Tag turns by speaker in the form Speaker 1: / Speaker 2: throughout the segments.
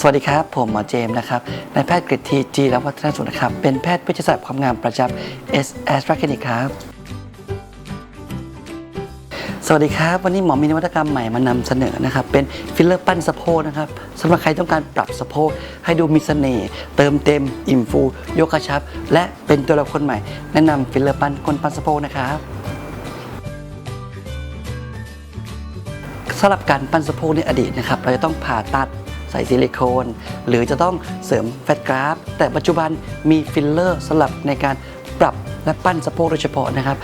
Speaker 1: สวัสดีครับ ผมหมอเจมส์นะครับนายแพทย์กฤษทีจีรวัฒนสุนนะครับ เป็นแพทย์เวชศาสตร์ความงามประจำ S a s t r a c l i n i c ครับสวัสดีครับ วันนี้หมอมีนวัตกรรมใหม่มานำเสนอนะครับ เป็นฟิลเลอร์ปั้นสะโพกนะครับสำหรับใครต้องการปรับสะโพกให้ดูมีเสน่ห์เติมเต็ม อิ่มฟู ยกกระชับ และเป็นตัวละครใหม่ แนะนำฟิลเลอร์ปั้นก้นปั้นสะโพกนะครับสำหรับการปั้นสะโพกในอดีตนะครับ เราจะต้องผ่าตัด ใส่ซิลิโคน หรือจะต้องเสริมแฟตกราฟแต่ปัจจุบันมีฟิลเลอร์สำหรับในการปรับและปั้นสะโพกโดยเฉพาะนะครับ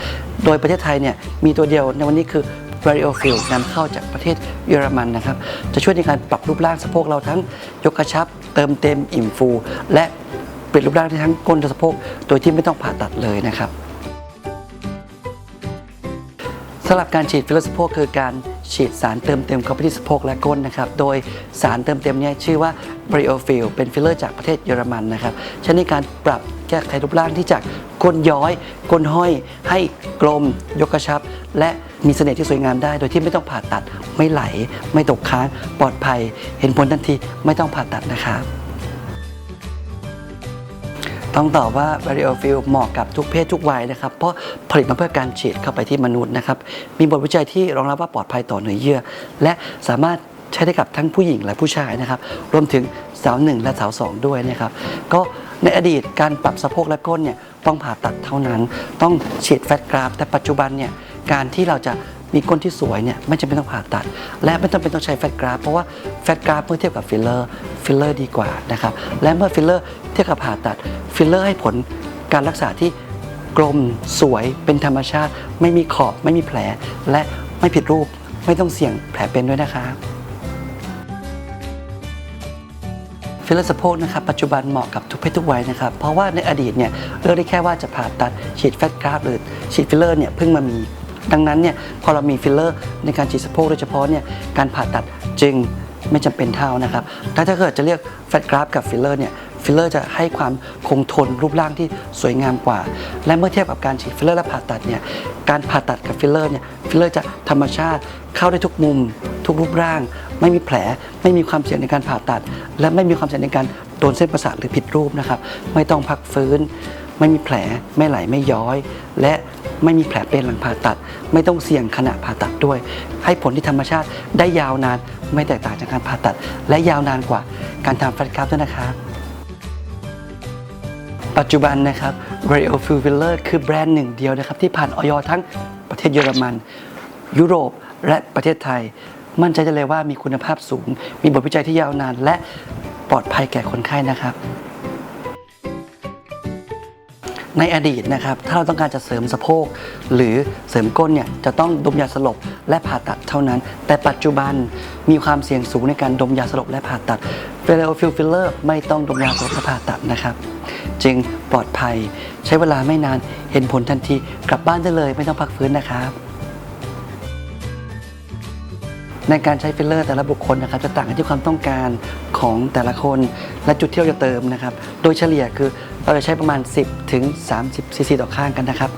Speaker 1: โดยประเทศไทยเนี่ยมีตัวเดียวในวันนี้คือ v a r i o f i l นำเข้าจากประเทศเยอรมันนะครับ จะช่วยในการปรับรูปร่างสะโพกเราทั้งยกกระชับ เติมเต็มอิ่มฟู และเปลี่ยนรูปร่างได้ทั้งก้นและสะโพกโดยที่ไม่ต้องผ่าตัดเลยนะครับสำหรับการฉีดฟิลเลอร์สะโพกคือการ ฉีดสารเติมเต็มเข้าไปที่สะโพกและก้นนะครับ โดยสารเติมเต็มเนี้ชื่อว่า b r i o f i l เป็นฟิลเลอร์จากประเทศเยอรมันนะครับใช้ในการปรับแก้ไขรูปร่างที่จากก้นย้อย ก้นห้อย ให้กลม ยกกระชับ และมีเสน่ห์ที่สวยงามได้ โดยที่ไม่ต้องผ่าตัด ไม่ไหล ไม่ตกค้าง ปลอดภัย เห็นผลทันที ไม่ต้องผ่าตัดนะครับ ต้องตอบว่า v a r i o f i l เหมาะกับทุกเพศทุกวัยนะครับ เพราะผลิตมาเพื่อการฉีดเข้าไปที่มนุษย์นะครับ มีบทวิจัยที่รองรับว่าปลอดภัยต่อเนื้อเยื่อ และสามารถใช้ได้กับทั้งผู้หญิงและผู้ชายนะครับ รวมถึงสาวหนึ่งและสาวสองด้วยนะครับ ก็ในอดีตการปรับสะโพกและก้นเนี่ยต้องผ่าตัดเท่านั้น ต้องฉีดแฟตกราฟ แต่ปัจจุบันเนี่ยการที่เราจะมีก้นที่สวยเนี่ยไม่จำเป็นต้องผ่าตัด และไม่จำเป็นต้องใช้แฟตกราฟ เพราะว่าแฟตกราฟเมื่อเทียบกับฟิลเลอร์ ฟิลเลอร์ดีกว่านะครับและเมื่อฟิลเลอร์เทียบกับผ่าตัดฟิลเลอร์ให้ผลการรักษาที่กลมสวยเป็นธรรมชาติ ไม่มีขอบไม่มีแผล และไม่ผิดรูปไม่ต้องเสี่ยงแผลเป็นด้วยนะครับฟิลเลอร์สะโพกนะครับปัจจุบันเหมาะกับทุกเพศทุกวัยนะครับ เพราะว่าในอดีตเนี่ยเลือกได้แค่ว่าจะผ่าตัดฉีดแฟตกราฟหรือฉีดฟิลเลอร์เนี่ยเพิ่งมามีดังนั้นเนี่ยพอเรามีฟิลเลอร์ในการฉีดสะโพกโดยเฉพาะเนี่ยการผ่าตัดจึง ไม่จำเป็นเท่านะครับ ถ้าถ้าเกิดจะเรียกแฟตกราฟกับฟิลเลอร์เนี่ยฟิลเลอร์จะให้ความคงทนรูปร่างที่สวยงามกว่า และเมื่อเทียบกับการฉีดฟิลเลอร์และผ่าตัดเนี่ยการผ่าตัดกับฟิลเลอร์เนี่ยฟิลเลอร์จะธรรมชาติเข้าได้ทุกมุม ทุกรูปร่าง ไม่มีแผล ไม่มีความเสี่ยงในการผ่าตัด และไม่มีความเสี่ยงในการโดนเส้นประสาทหรือผิดรูปนะครับไม่ต้องพักฟื้น ไม่มีแผลไม่ไหลไม่ย้อย และไม่มีแผลเป็นหลังผ่าตัด ไม่ต้องเสี่ยงขณะผ่าตัดด้วย ให้ผลที่ธรรมชาติได้ยาวนานไม่แตกต่างจากการผ่าตัด และยาวนานกว่าการทำแฟตกราฟด้วยนะครับปัจจุบันนะครับ r a d i o f i l Filler คือแบรนด์หนึ่งเดียวนะครับ ที่ผ่านออยทั้งประเทศเยอรมัน ยุโรปและประเทศไทย มั่นใจได้เลยว่ามีคุณภาพสูง มีบทวิจัยที่ยาวนาน และปลอดภัยแก่คนไข้นะครับ ในอดีตนะครับถ้าเราต้องการจะเสริมสะโพก หรือเสริมก้นเนี่ยจะต้องดมยาสลบและผ่าตัดเท่านั้น แต่ปัจจุบันมีความเสี่ยงสูงในการดมยาสลบและผ่าตัดเฟลโอฟิลฟิลเลอร์ไม่ต้องดมยาสลบและผ่าตัดนะครับ จึงปลอดภัยใช้เวลาไม่นานเห็นผลทันทีกลับบ้านได้เลยไม่ต้องพักฟื้นนะครับ ในการใช้ฟิลเลอร์แต่ละบุคคลนะครับจะต่างกันที่ความต้องการของแต่ละคนและจุดที่เราจะเติมนะครับ โดยเฉลี่ยคือเราจะใช้ประมาณ 10 ถึง 30ซีซีต่อข้างกันนะครับ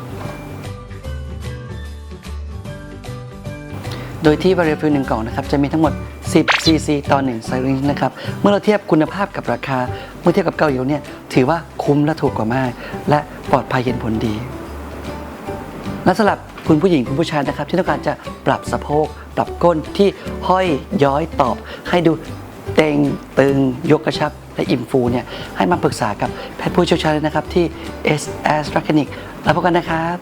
Speaker 1: โดยที่บริฟิลหนึ่งกล่องนะครับจะมีทั้งหมด 10 ซีซีต่อ1ไซริงนะครับ เมื่อเราเทียบคุณภาพกับราคา เมื่อเทียบกับเกาหลีเนี่ยถือว่าคุ้มและถูกกว่ามาก และปลอดภัยเห็นผลดี และสำหรับคุณผู้หญิงคุณผู้ชายนะครับ ที่ต้องการจะปรับสะโพก ปรับก้นที่ห้อยย้อยตอบ ให้ดูเต็งตึงยกกระชับและอิ่มฟูเนี่ยให้มาปรึกษากับแพทย์ผู้เชี่ยวชาญเลยนะครับที่ S S r a c h n i c แล้วพบกันนะครับ